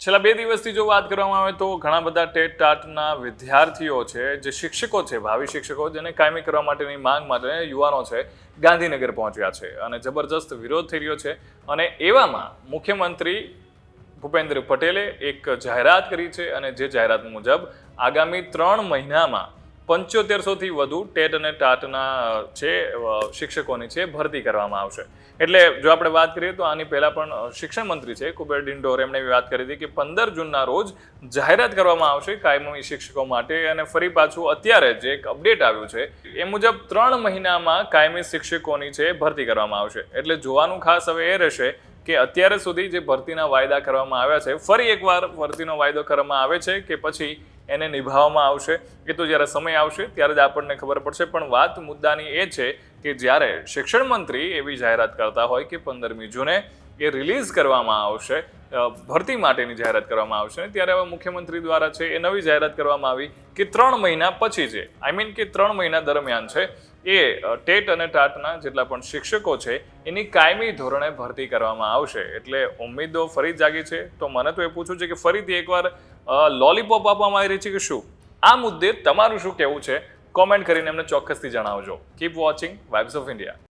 છેલ્લા બે દિવસથી જો વાત કરવામાં આવે તો ઘણા બધા ટેટ ટાટના વિદ્યાર્થીઓ છે, જે શિક્ષકો છે, ભાવિ શિક્ષકો, જેને કાયમી કરવા માટેની માંગ માટે યુવાનો છે, ગાંધીનગર પહોંચ્યા છે અને જબરજસ્ત વિરોધ થઈ રહ્યો છે અને એવામાં મુખ્યમંત્રી ભૂપેન્દ્ર પટેલે એક જાહેરાત કરી છે અને જે જાહેરાત મુજબ આગામી ત્રણ મહિનામાં પંચોતેરસોથી વધુ ટેટ અને ટાટના છે શિક્ષકોની છે, ભરતી કરવામાં આવશે. એટલે જો આપણે વાત કરીએ તો આની પહેલાં પણ શિક્ષણ મંત્રી છે, કુબેર ડિંડોર, એમણે વાત કરી હતી કે પંદર જૂનના રોજ જાહેરાત કરવામાં આવશે કાયમી શિક્ષકો માટે અને ફરી પાછું અત્યારે જે એક અપડેટ આવ્યું છે. એ મુજબ ત્રણ મહિનામાં કાયમી શિક્ષકોની છે, ભરતી કરવામાં આવશે. એટલે જોવાનું ખાસ હવે એ રહેશે કે અત્યારે સુધી જે ભરતીના વાયદા કરવામાં આવ્યા છે, ફરી એકવાર ભરતીનો વાયદો કરવામાં આવે છે કે પછી એને નિભાવવામાં આવશે? એ તો જ્યારે સમય આવશે ત્યારે જ આપણને ખબર પડશે. પણ વાત મુદ્દાની એ છે કે જ્યારે શિક્ષણ મંત્રી એવી જાહેરાત કરતા હોય કે પંદરમી જૂને એ રિલીઝ કરવામાં આવશે ભરતી માટેની જાહેરાત કરવામાં આવશે ત્યારે હવે મુખ્યમંત્રી દ્વારા છે એ નવી જાહેરાત કરવામાં આવી. કે ત્રણ મહિના પછી છે. આઈ મીન કે ત્રણ મહિના દરમિયાન છે. એ ટેટ અને ટાટના જેટલા પણ શિક્ષકો છે, એની કાયમી ધોરણે ભરતી કરવામાં આવશે. એટલે ઉમેદો ફરી જાગી છે. તો મને તો એ પૂછવું છે કે ફરીથી એકવાર લોલીપોપ આપવામાં આવી રહી છે કે શું? આ મુદ્દે તમારું શું કહેવું છે? કોમેન્ટ કરીને એમને ચોક્કસથી જણાવજો. Keep watching vibes of India